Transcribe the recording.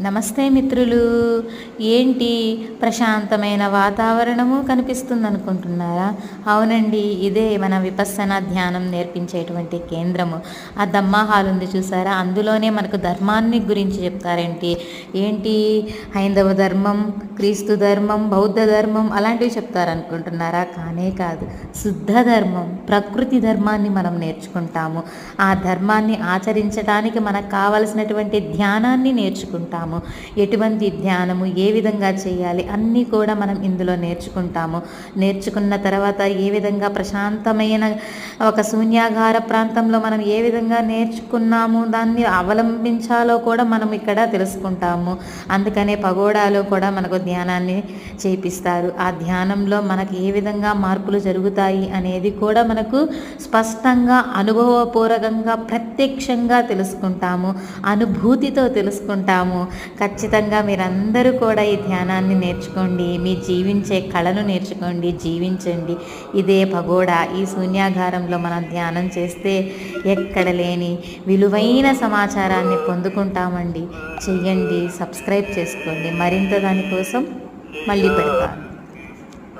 నమస్తే మిత్రులు. ఏంటి? ప్రశాంతమైన వాతావరణము కనిపిస్తుంది అనుకుంటున్నారా అవునండి ఇదే మన విపස්සన ధ్యానం నేర్పించేటువంటి కేంద్రము. ఆ దమ్మా హాల్ ఉంది చూసారా? అందులోనే మనకు ధర్మాన్ని గురించి చెప్తారేంటి? ఏంటి? హైందవ ధర్మం క్రీస్తు ధర్మం బౌద్ధ ధర్మం అలాంటివి చెప్తారనుకుంటున్నారా? కానే కాదు. శుద్ధ ధర్మం ప్రకృతి ధర్మాన్ని మనం నేర్చుకుంటాము. ఆ ధర్మాన్ని ఆచరించడానికి మనకు కావలసినటువంటి ధ్యానాన్ని నేర్చుకుంటాము. ఎటువంటి ధ్యానము ఏ విధంగా చేయాలి అన్నీ కూడా మనం ఇందులో నేర్చుకుంటాము. నేర్చుకున్న తర్వాత ఏ విధంగా ప్రశాంతమైన ఒక శూన్యాగార ప్రాంతంలో మనం ఏ విధంగా నేర్చుకున్నాము దాన్ని అవలంబించాలో కూడా మనం ఇక్కడ తెలుసుకుంటాము. అందుకనే పగోడాలో కూడా మనకు ధ్యానాన్ని చేపిస్తారు. ఆ ధ్యానంలో మనకి ఏ విధంగా మార్పులు జరుగుతాయి అనేది కూడా మనకు స్పష్టంగా అనుభవపూర్వకంగా ప్రత్యక్షంగా తెలుసుకుంటాము. అనుభూతితో తెలుసుకుంటాము. ఖచ్చితంగా మీరందరూ కూడా ఈ ధ్యానాన్ని నేర్చుకోండి మీ జీవించే కళను నేర్చుకోండి జీవించండి. ఇదే పగోడా ఈ శూన్యాగారంలో మనం ధ్యానం చేస్తే ఎక్కడ లేని విలువైన సమాచారాన్ని పొందుకుంటామండి. చెయ్యండి సబ్స్క్రైబ్ చేసుకోండి. మరింత దానికోసం మళ్ళీ పెడతాను.